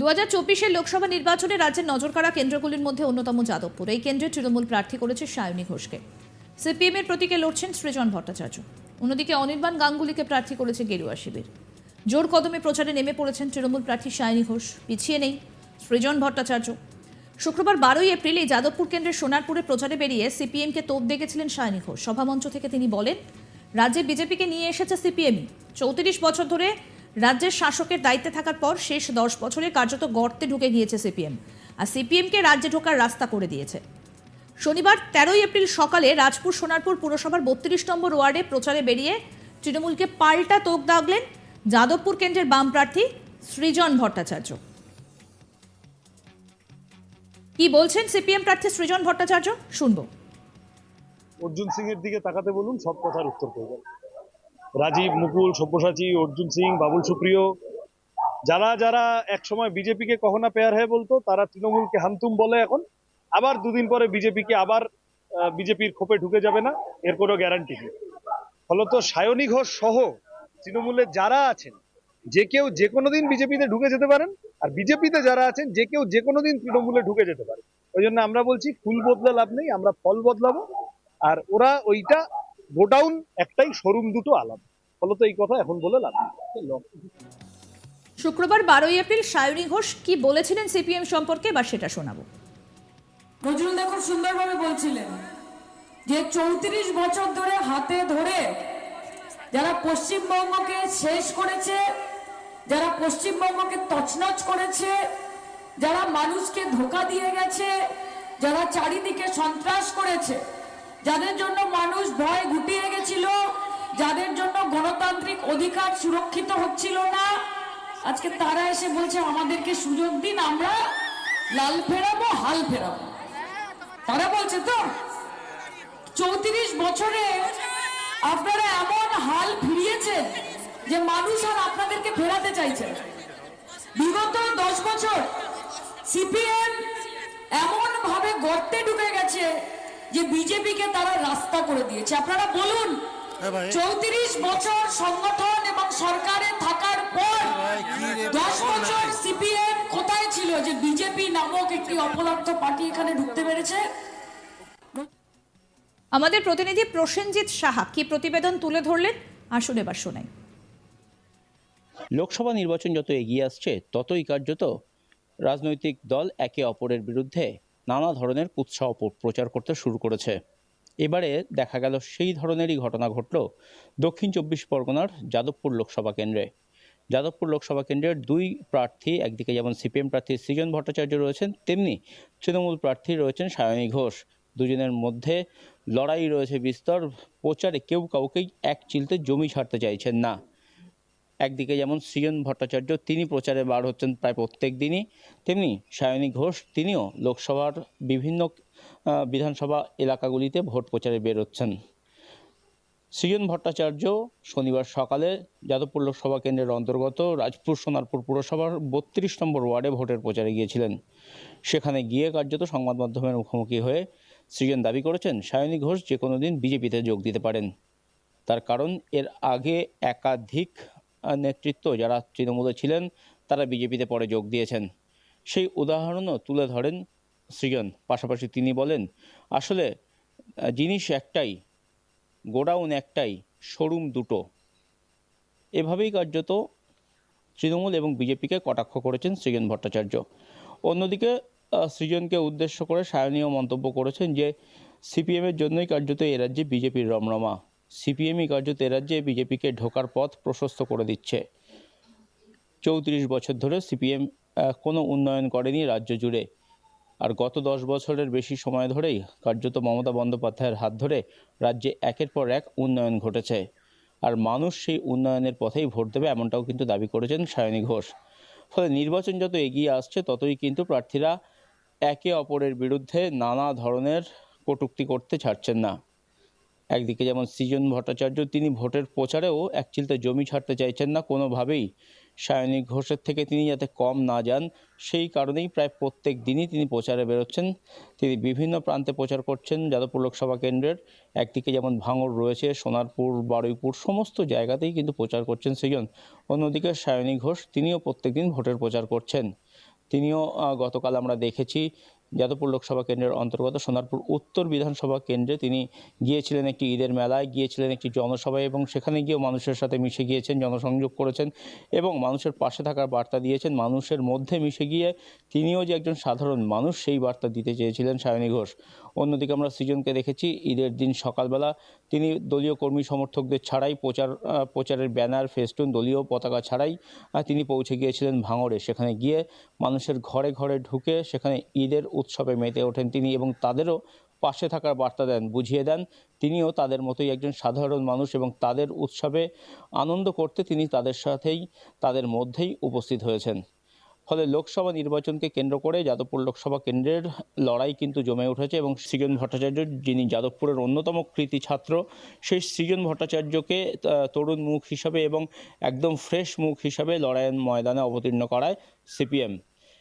দু হাজার চব্বিশের লোকসভা নির্বাচনে রাজ্যের নজরকাড়া কেন্দ্রগুলির মধ্যে অন্যতম যাদবপুর। এই কেন্দ্রে তৃণমূল প্রার্থী করেছে সায়নী ঘোষকে। সিপিএম এর প্রতীকে লড়ছেন সৃজন ভট্টাচার্য। অন্যদিকে অনির্বাণ গাঙ্গুলিকে প্রার্থী করেছে গেরুয়া শিবির। জোর কদমে প্রচারে নেমে পড়েছেন তৃণমূল প্রার্থী সায়নী ঘোষ। পিছিয়ে নেই সৃজন ভট্টাচার্য। শুক্রবার বারোই এপ্রিল যাদবপুর কেন্দ্রের সোনারপুরে প্রচারে বেরিয়ে সিপিএমকে তোপ দেখেছিলেন সায়নী ঘোষ। সভামঞ্চ থেকে তিনি বলেন, রাজ্যে বিজেপিকে নিয়ে এসেছে সিপিএমই। চৌত্রিশ বছর ধরে রাজ্যের শাসকের দায়িত্বে থাকার পর শেষ দশ বছরে কার্যত গর্তে ঢুকে গিয়েছে সিপিএম। আর সিপিএমকে রাজ্যে ঢোকার রাস্তা করে দিয়েছে। শনিবার তেরোই এপ্রিল সকালে রাজপুর সোনারপুর পুরসভার বত্রিশ নম্বর ওয়ার্ডে প্রচারে বেরিয়ে তৃণমূলকে পাল্টা তোক দাগলেন যাদবপুর কেন্দ্রের বাম প্রার্থী সৃজন ভট্টাচার্য। কি বলছেন সিপিএম প্রার্থী সৃজন ভট্টাচার্য? শুনব। অর্জুন সিং এর দিকে তাকাতে বলুন, সব কথার উত্তর পেয়ে যাবেন। রাজীব, মুকুল, সব্যসাচী, অর্জুন সিং, বাবুল সুপ্রিয়। যারা যারা একসময় বিজেপিকে কখনা পেয়ার হয়ে বলতো, তারা তৃণমূলকে হামতুম বলে এখন। আবার দুদিন পরে বিজেপিকে আবার বিজেপির খোপে ঢুকে যাবে না, এর কোনো গ্যারান্টি নেই। ফলত সায়নী ঘোষ সহ তৃণমূলে যারা আছেন, যে কেউ যে কোনো দিন বিজেপিতে ঢুকে যেতে পারেন, আর বিজেপিতে যারা আছেন, যে কেউ যে কোনো দিন তৃণমূলে ঢুকে যেতে পারে ওই জন্য আমরা বলছি, ফুল বদলা লাভ নেই, আমরা ফল বদলাবো, আর ওরা ওইটা গোডাউন একটাই শোরুম দুটো আলাদা। ফলত এই কথা এখন বলে লাভ শুক্রবার বারোই এপ্রিল সায়নী ঘোষ কি বলেছিলেন সিপিএম সম্পর্কে বা সেটা শোনাবো। নজরুল দা খুব সুন্দরভাবে বলছিলেন যে চৌত্রিশ বছর ধরে হাতে ধরে যারা পশ্চিমবঙ্গকে শেষ করেছে যারা পশ্চিমবঙ্গকে তছনছ করেছে যারা মানুষকে ধোকা দিয়ে গেছে যারা চারিদিকে সন্ত্রাস করেছে যাদের জন্য মানুষ ভয় গুটিয়ে গেছিল যাদের জন্য গণতান্ত্রিক অধিকার সুরক্ষিত হচ্ছিল না, আজকে তারা এসে বলছে, আমাদেরকে সুযোগ দিন, আমরা লাল ফেরাবো, হাল ফেরাবো। তারা বলছে, তো চৌত্রিশ বছরে আপনারা এমন হাল ফিরিয়েছেন যে মানুষ আর আপনাদেরকে ফেরাতে চাইছে বিগত দশ বছর সিপিএম এমন ভাবে গর্তে ঢুকে গেছে যে বিজেপিকে তারা রাস্তা করে দিয়েছে। আপনারা বলুন চৌত্রিশ বছর সংগঠন এবং সরকারে থাকার পর দশ বছর সিপিএম কোথায় ছিল যে বিজেপি নামক একটি অপদার্থ পার্টি এখানে ঢুকতে পেরেছে? আমাদের প্রতিনিধি প্রসেনজিৎ সাহা কি প্রতিবেদন তুলে ধরলেন? আসুন এবার শোনাই। লোকসভা নির্বাচন যত এগিয়ে আসছে ততই কার্যত রাজনৈতিক দল একে অপরের বিরুদ্ধে নানা ধরনের কুৎসাহ প- প্রচার করতে শুরু করেছে। এবারে দেখা গেল সেই ধরনেরই ঘটনা ঘটল দক্ষিণ চব্বিশ পরগনার যাদবপুর লোকসভা কেন্দ্রে। যাদবপুর লোকসভা কেন্দ্রের দুই প্রার্থী, একদিকে যেমন সিপিএম প্রার্থী সৃজন ভট্টাচার্য রয়েছেন, তেমনি তৃণমূল প্রার্থী রয়েছেন সায়নী ঘোষ। দুজনের মধ্যে লড়াই রয়েছে বিস্তর, প্রচারে কেউ কাউকেই এক চিলতে জমি ছাড়তে চাইছেন না। একদিকে যেমন সৃজন ভট্টাচার্য, তিনি প্রচারে বার হচ্ছেন প্রায় প্রত্যেক দিনই। তেমনি সায়নী ঘোষ, তিনিও লোকসভার বিভিন্ন বিধানসভা এলাকাগুলিতে ভোট প্রচারে বেরোচ্ছেন সৃজন ভট্টাচার্য শনিবার সকালে যাদবপুর লোকসভা কেন্দ্রের অন্তর্গত রাজপুর সোনারপুর পুরসভার বত্রিশ নম্বর ওয়ার্ডে ভোটের প্রচারে গিয়েছিলেন। সেখানে গিয়ে কার্যত সংবাদ মাধ্যমের মুখোমুখি হয়ে সৃজন দাবি করেছেন, সায়নী ঘোষ যে কোনো দিন বিজেপিতে যোগ দিতে পারেন। তার কারণ, এর আগে একাধিক নেতৃত্ব যারা তৃণমূলে ছিলেন, তারা বিজেপিতে পরে যোগ দিয়েছেন। সেই উদাহরণও তুলে ধরেন সৃজন। পাশাপাশি তিনি বলেন, আসলে জিনিস একটাই, গোডাউন একটাই, শোরুম দুটো। এভাবেই কার্যত তৃণমূল এবং বিজেপিকে কটাক্ষ করেছেন সৃজন ভট্টাচার্য। অন্যদিকে সৃজনকে উদ্দেশ্য করে সায়নীয় মন্তব্য করেছেন যে, সিপিএমের জন্যই কার্যত এ রাজ্যে বিজেপির রমরমা। সিপিএমই কার্যত রাজ্যে বিজেপিকে ঢোকার পথ প্রশস্ত করে দিচ্ছে। চৌত্রিশ বছর ধরে সিপিএম কোনো উন্নয়ন করেনি রাজ্য জুড়ে। আর গত দশ বছরের বেশি সময় ধরেই কার্যত মমতা বন্দ্যোপাধ্যায়ের হাত ধরে রাজ্যে একের পর এক উন্নয়ন ঘটেছে। আর মানুষ সেই উন্নয়নের পথেই ভোট দেবে এমনটাও কিন্তু দাবি করেছেন সায়নী ঘোষ। ফলে নির্বাচন যত এগিয়ে আসছে, ততই কিন্তু প্রার্থীরা একে অপরের বিরুদ্ধে নানা ধরনের কটূক্তি করতে ছাড়ছেন না। একদিকে যেমন সৃজন ভট্টাচার্য, তিনি ভোটের প্রচারেও এক চিলতে জমি ছাড়তে চাইছেন না কোনোভাবেই। সায়নী ঘোষের থেকে তিনি যাতে কম না যান, সেই কারণেই প্রায় প্রত্যেক দিনই তিনি প্রচারে বেরোচ্ছেন। তিনি বিভিন্ন প্রান্তে প্রচার করছেন যাদবপুর লোকসভা কেন্দ্রের। একদিকে যেমন ভাঙড় রয়েছে, সোনারপুর, বারুইপুর, সমস্ত জায়গাতেই কিন্তু প্রচার করছেন সৃজন। অন্যদিকে সায়নী ঘোষ, তিনিও প্রত্যেকদিন ভোটের প্রচার করছেন। তিনিও গতকাল আমরা দেখেছি যাদবপুর লোকসভা কেন্দ্রের অন্তর্গত। সোনারপুর উত্তর বিধানসভা কেন্দ্রে তিনি গিয়েছিলেন একটি ঈদের মেলায়, গিয়েছিলেন একটি জনসভায় এবং সেখানে গিয়েও মানুষের সাথে মিশে গিয়েছেন, জনসংযোগ করেছেন এবং মানুষের পাশে থাকার বার্তা দিয়েছেন। মানুষের মধ্যে মিশে গিয়ে তিনিও যে একজন সাধারণ মানুষ, সেই বার্তা দিতে চেয়েছিলেন সায়নী ঘোষ। অন্যদিকে আমরা সৃজনকে দেখেছি, ঈদের দিন সকালবেলা তিনি দলীয় কর্মী সমর্থকদের ছাড়াই প্রচার প্রচারের ব্যানার, ফেস্টুন, দলীয় পতাকা ছাড়াই তিনি পৌঁছে গিয়েছিলেন ভাঙড়ে। সেখানে গিয়ে মানুষের ঘরে ঘরে ঢুকে সেখানে ঈদের উৎসবে মেতে ওঠেন তিনি এবং তাদেরও পাশে থাকার বার্তা দেন, বুঝিয়ে দেন। তিনিও তাদের মতোই একজন সাধারণ মানুষ এবং তাদের উৎসবে আনন্দ করতে তিনি তাদের সাথেই, তাদের মধ্যেই উপস্থিত হয়েছেন। ফলে লোকসভা নির্বাচনকে কেন্দ্র করে যাদবপুর লোকসভা কেন্দ্রের লড়াই কিন্তু জমে উঠেছে এবং সৃজন ভট্টাচার্য, যিনি যাদবপুরের অন্যতম কৃতি ছাত্র, সেই সৃজন ভট্টাচার্যকে তরুণ মুখ হিসাবে এবং একদম ফ্রেশ মুখ হিসাবে লড়াইয়ের ময়দানে অবতীর্ণ করায় সিপিএম।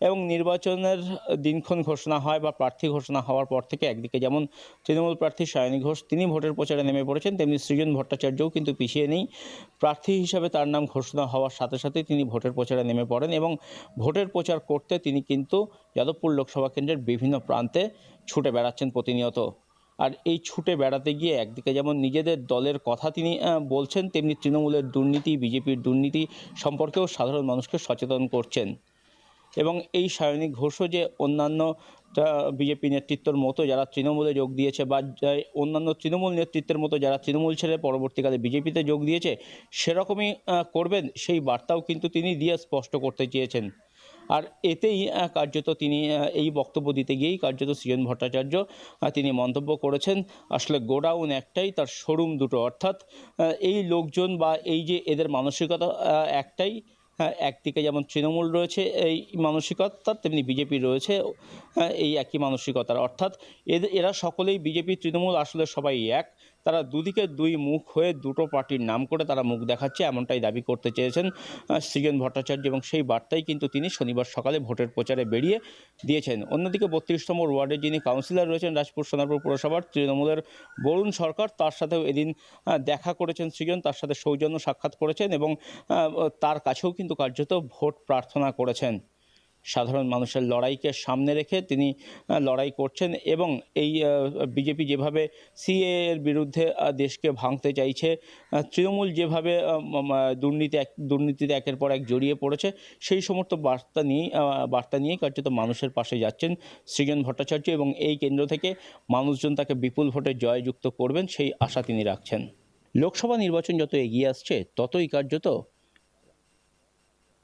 এবং নির্বাচনের দিনক্ষণ ঘোষণা হয় বা প্রার্থী ঘোষণা হওয়ার পর থেকে একদিকে যেমন তৃণমূল প্রার্থী সায়নী ঘোষ, তিনি ভোটের প্রচারে নেমে পড়েছেন, তেমনি সৃজন ভট্টাচার্যও কিন্তু পিছিয়ে নেই। প্রার্থী হিসাবে তার নাম ঘোষণা হওয়ার সাথে সাথে তিনি ভোটের প্রচারে নেমে পড়েন এবং ভোটের প্রচার করতে তিনি কিন্তু যাদবপুর লোকসভা কেন্দ্রের বিভিন্ন প্রান্তে ছুটে বেড়াচ্ছেন প্রতিনিয়ত। আর এই ছুটে বেড়াতে গিয়ে একদিকে যেমন নিজেদের দলের কথা তিনি বলছেন, তেমনি তৃণমূলের দুর্নীতি, বিজেপির দুর্নীতি সম্পর্কেও সাধারণ মানুষকে সচেতন করছেন। এবং এই সায়নী ঘোষও যে অন্যান্য বিজেপি নেতৃত্বর মতো যারা তৃণমূলে যোগ দিয়েছে বা অন্যান্য তৃণমূল নেতৃত্বের মতো যারা তৃণমূল ছেড়ে পরবর্তীকালে বিজেপিতে যোগ দিয়েছে, সেরকমই করবেন সেই বার্তাও কিন্তু তিনি দিয়ে স্পষ্ট করতে চেয়েছেন। আর এতেই কার্যত তিনি এই বক্তব্য দিতে গিয়েই কার্যত সৃজন ভট্টাচার্য তিনি মন্তব্য করেছেন, আসলে গোডাউন একটাই, তার শোরুম দুটো। অর্থাৎ এই লোকজন বা এই যে এদের মানসিকতা একটাই একদিকে যেমন তৃণমূল রয়েছে এই মানসিকতা তেমনি বিজেপি রয়েছে আহ, এই একই মানসিকতার। অর্থাৎ এদের এরা সকলেই বিজেপি তৃণমূল আসলে সবাই এক। তারা দুদিকে দুই মুখ হয়ে দুটো পার্টির নাম করে তারা মুখ দেখাচ্ছে, এমনটাই দাবি করতে চেয়েছেন সৃজন ভট্টাচার্য এবং সেই বার্তাই কিন্তু তিনি শনিবার সকালে ভোটের প্রচারে বেরিয়ে দিয়েছেন। অন্যদিকে বত্রিশতম ওয়ার্ডের যিনি কাউন্সিলর রয়েছেন রাজপুর সোনারপুর পুরসভার তৃণমূলের বরুণ সরকার, তার সাথেও এদিন দেখা করেছেন সৃজন, তার সাথে সৌজন্য সাক্ষাৎ করেছেন এবং তার কাছেও কিন্তু কার্যত ভোট প্রার্থনা করেছেন। সাধারণ মানুষের লড়াইকে সামনে রেখে তিনি লড়াই করছেন এবং এই বিজেপি যেভাবে সিএ এর বিরুদ্ধে দেশকে ভাঙতে চাইছে তৃণমূল যেভাবে দুর্নীতি এক, দুর্নীতিতে একের পর এক জড়িয়ে পড়েছে, সেই সমস্ত বার্তা নিয়ে বার্তা নিয়ে কার্যত মানুষের পাশে যাচ্ছেন সৃজন ভট্টাচার্য এবং এই কেন্দ্র থেকে মানুষজন তাকে বিপুল ভোটে জয়যুক্ত করবেন, সেই আশা তিনি রাখছেন। লোকসভা নির্বাচন যত এগিয়ে আসছে, ততই কার্যত